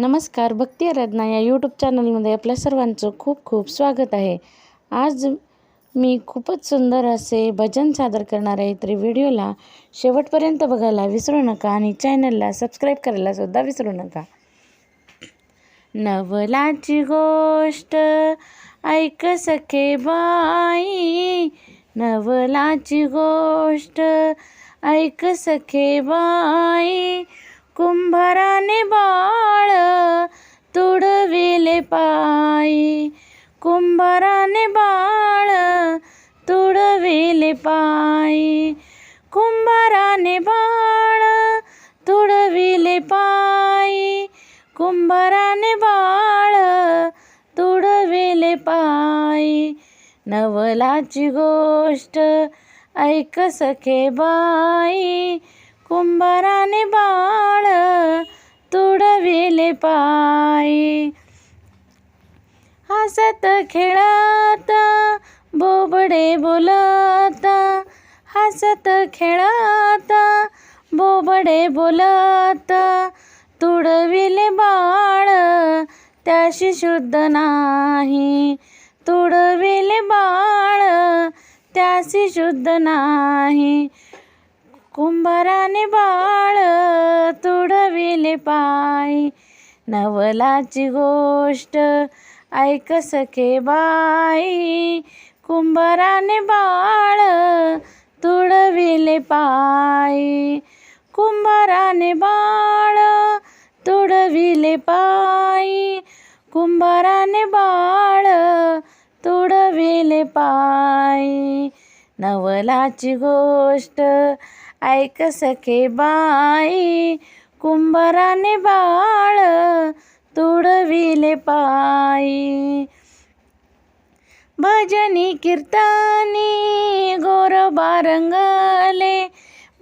नमस्कार भक्ती आराधना या यूट्यूब चॅनलमध्ये आपल्या सर्वांचं खूप खूप स्वागत आहे. आज मी खूपच सुंदर असे भजन सादर करणार आहे. तरी व्हिडिओला शेवटपर्यंत बघायला विसरू नका आणि चॅनलला सबस्क्राईब करायला सुद्धा विसरू नका. नवलाची गोष्ट ऐक सखे बाई. नवलाची गोष्ट ऐक सखे बाई. कुंभाराने बा पायी कुंभाराने बाळ तुडविले पायी कुंभाराने बाळ तुडविले पायी कुंभाराने बाळ तुडविले पायी नवलाची गोष्ट ऐक सखे बाई कुंभाराने बाळ तुडविले पायी हसत खेळत बोबडे बोलत हसत खेळत बोबडे बोलत तुडविले बाळ त्याशी शुद्ध नाही. तुडविले बाळ त्याशी शुद्ध नाही. कुंभाराने बाळ तुडविले पाय. नवलाची गोष्ट ऐक सखे बाई कुंभाराने बाळ तुडविले पाय. कुंभाराने बाळ तुडविले पाय. कुंभाराने बाळ तुडविले पाय. नवलाची गोष्ट ऐक सखे बाई कुंभाराने बाळ तुडविले पायी. भजनी कीर्तनी गोर बारंगले.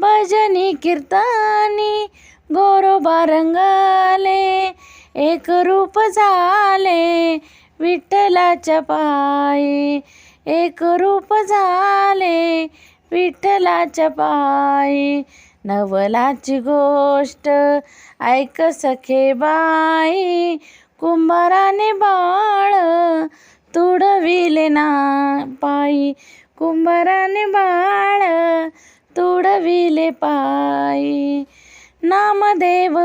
भजनी कीर्तनी गोर बारंगले. एक रूप झाले विठ्ठलाच्या पायी. एक रूप झाले विठ्ठलाच्या पायी. नवलाची गोष्ट. ऐक सखे बाई कुंभाराने बाळ तुडविले ना पायी. कुंभाराने बाळ तुडविले पायी. नामदेव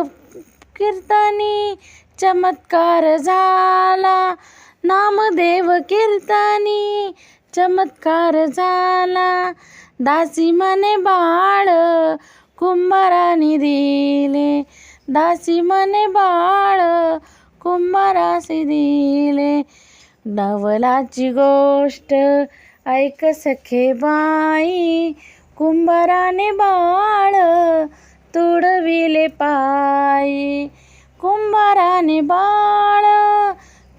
कीर्तनी चमत्कार झाला. नामदेव कीर्तनी चमत्कार झाला. दासी मने बाळ कुंभाराने दिले दासी मने बाळ कुंभारासी दिले नवलाची गोष्ट ऐक सखे बाई कुंभाराने बाळ तुडविले पायी. कुंभाराने बाळ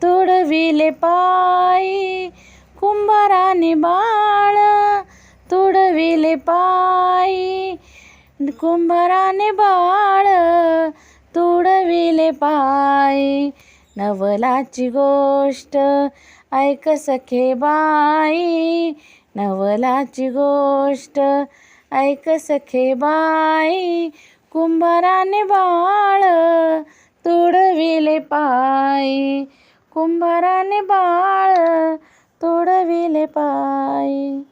तुडविले पायी. कुंभाराने बाळ तुडविले पायी. कुंभाराने बाळ तुडविले पायी. नवलाची गोष्ट ऐक सखे बाई. नवलाची गोष्ट ऐक सखे बाई. कुंभाराने बाळ तुडविले पाय. कुंभाराने बाळ तुडविले पायी.